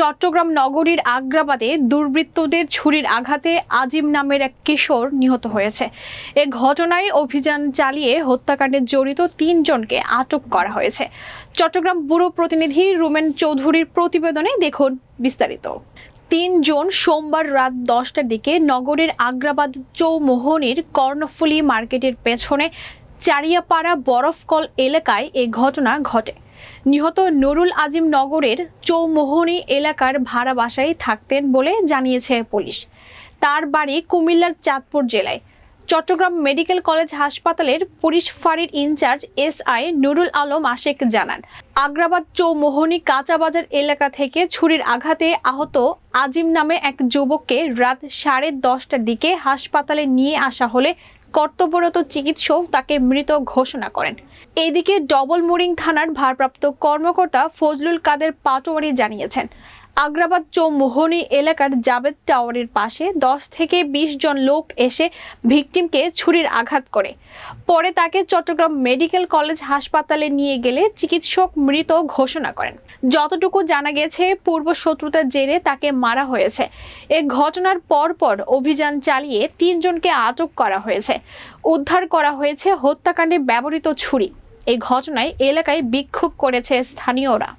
চট্টগ্রাম নগরীর আগ্রাবাদে দুর্বৃত্তদের ছুরির আঘাতে আজিম নামের এক কিশোর নিহত হয়েছে। এ ঘটনায় অভিযান চালিয়ে হত্যাকাণ্ডে জড়িত তিনজনকে আটক করা হয়েছে। চট্টগ্রাম ব্যুরো প্রতিনিধি রুমেন চৌধুরীর প্রতিবেদনে দেখুন বিস্তারিত। তিনজন সোমবার রাত দশটার দিকে নগরের আগ্রাবাদ চৌমোহনীর কর্ণফুলী মার্কেটের পেছনে চারিয়াপাড়া বরফকল এলাকায় এ ঘটনা ঘটে। নিহত নুরুল আজিম নগরের চৌমোহনী এলাকার ভাড়া বাসায় থাকতেন বলে জানিয়েছে পুলিশ। তার বাড়ি কুমিল্লার চাঁদপুর জেলায়। চট্টগ্রাম মেডিকেল কলেজ হাসপাতালের পুলিশ ফাঁড়ির incharge S I Nurul Alam Ashek জানান, আগ্রাবাদ চৌমোহনী কাঁচাবাজার এলাকা থেকে ছুরির আঘাতে আহত আজিম নামে এক যুবককে রাত সাড়ে দশটার দিকে হাসপাতালে নিয়ে আসা হলে কর্তব্যরত চিকিৎসক তাকে মৃত ঘোষণা করেন। এদিকে ডবল মুরিং থানার ভারপ্রাপ্ত কর্মকর্তা ফজলুল কাদের পাটোয়ারি জানিয়েছেন আগ্রাবাদ চৌমোহনী এলাকার জাবেদ টাওয়ারের পাশে দশ থেকে বিশ জন লোক এসে ভিকটিমকে ছুরির আঘাত করে। পরে তাকে চট্টগ্রাম মেডিকেল কলেজ হাসপাতালে নিয়ে গেলে চিকিৎসক মৃত ঘোষণা করেন। যতটুকু জানা গেছে, পূর্ব শত্রুতার জেরে তাকে মারা হয়েছে। এ ঘটনার পরপর অভিযান চালিয়ে তিনজনকে আটক করা হয়েছে। উদ্ধার করা হয়েছে হত্যাকাণ্ডে ব্যবহৃত ছুরি। এই ঘটনায় এলাকায় বিক্ষোভ করেছে স্থানীয়রা।